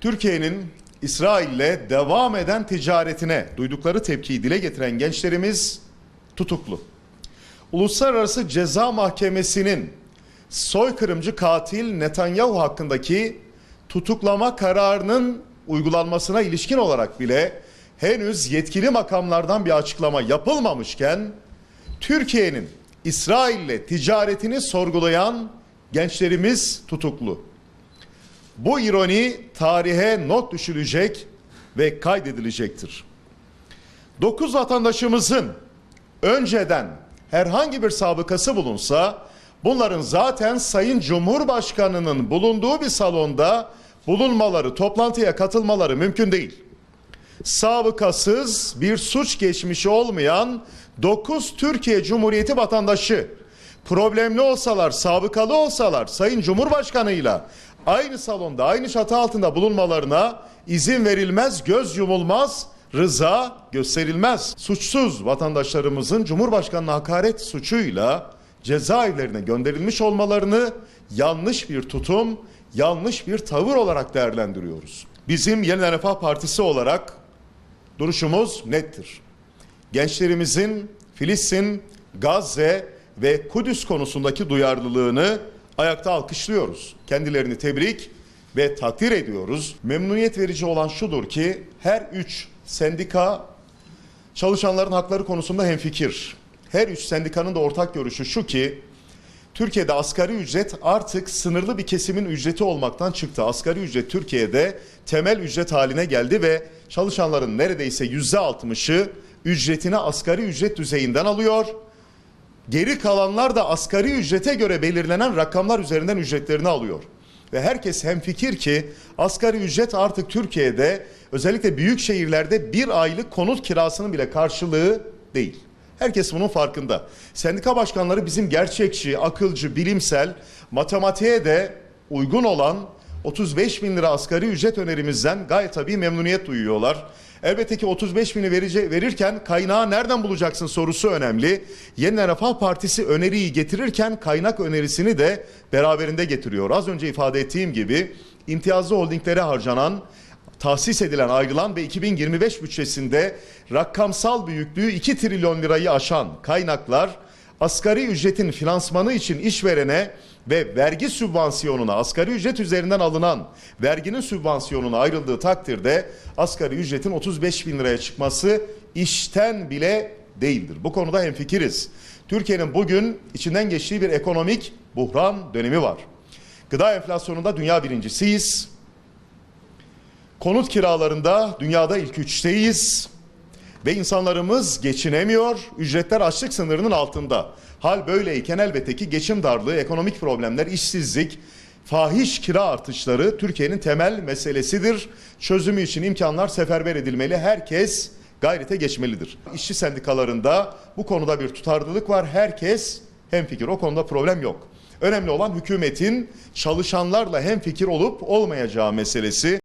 Türkiye'nin İsrail'le devam eden ticaretine duydukları tepkiyi dile getiren gençlerimiz tutuklu. Uluslararası Ceza Mahkemesi'nin soykırımcı katil Netanyahu hakkındaki tutuklama kararının uygulanmasına ilişkin olarak bile henüz yetkili makamlardan bir açıklama yapılmamışken Türkiye'nin İsrail'le ticaretini sorgulayan gençlerimiz tutuklu. Bu ironi tarihe not düşülecek ve kaydedilecektir. 9 vatandaşımızın önceden herhangi bir sabıkası bulunsa bunların zaten Sayın Cumhurbaşkanı'nın bulunduğu bir salonda bulunmaları, toplantıya katılmaları mümkün değil. Sabıkasız bir suç geçmişi olmayan 9 Türkiye Cumhuriyeti vatandaşı problemli olsalar, sabıkalı olsalar Sayın Cumhurbaşkanı'yla aynı salonda, aynı çatı altında bulunmalarına izin verilmez, göz yumulmaz, rıza gösterilmez. Suçsuz vatandaşlarımızın Cumhurbaşkanı'na hakaret suçuyla cezaevlerine gönderilmiş olmalarını yanlış bir tutum, yanlış bir tavır olarak değerlendiriyoruz. Bizim Yeniden Refah Partisi olarak duruşumuz nettir. Gençlerimizin Filistin, Gazze ve Kudüs konusundaki duyarlılığını ayakta alkışlıyoruz. Kendilerini tebrik ve takdir ediyoruz. Memnuniyet verici olan şudur ki her üç sendika çalışanların hakları konusunda hemfikir. Her üç sendikanın da ortak görüşü şu ki Türkiye'de asgari ücret artık sınırlı bir kesimin ücreti olmaktan çıktı. Asgari ücret Türkiye'de temel ücret haline geldi ve çalışanların neredeyse yüzde altmışı ücretini asgari ücret düzeyinden alıyor. Geri kalanlar da asgari ücrete göre belirlenen rakamlar üzerinden ücretlerini alıyor. Ve herkes hemfikir ki asgari ücret artık Türkiye'de özellikle büyük şehirlerde bir aylık konut kirasının bile karşılığı değil. Herkes bunun farkında. Sendika başkanları bizim gerçekçi, akılcı, bilimsel, matematiğe de uygun olan 35 bin lira asgari ücret önerimizden gayet tabii memnuniyet duyuyorlar. Elbette ki 35 bini verice, verirken kaynağı nereden bulacaksın sorusu önemli. Yeniden Refah Partisi öneriyi getirirken kaynak önerisini de beraberinde getiriyor. Az önce ifade ettiğim gibi imtiyazlı holdinglere harcanan tahsis edilen, ayrılan ve 2025 bütçesinde rakamsal büyüklüğü 2 trilyon lirayı aşan kaynaklar asgari ücretin finansmanı için işverene ve vergi sübvansiyonuna asgari ücret üzerinden alınan verginin sübvansiyonuna ayrıldığı takdirde asgari ücretin 35 bin liraya çıkması işten bile değildir. Bu konuda hemfikiriz. Türkiye'nin bugün içinden geçtiği bir ekonomik buhran dönemi var. Gıda enflasyonunda dünya birincisiyiz. Konut kiralarında dünyada ilk üçteyiz ve insanlarımız geçinemiyor. Ücretler açlık sınırının altında. Hal böyleyken elbette ki geçim darlığı, ekonomik problemler, işsizlik, fahiş kira artışları Türkiye'nin temel meselesidir. Çözümü için imkanlar seferber edilmeli. Herkes gayrete geçmelidir. İşçi sendikalarında bu konuda bir tutarlılık var. Herkes hemfikir. O konuda problem yok. Önemli olan hükümetin çalışanlarla hemfikir olup olmayacağı meselesi.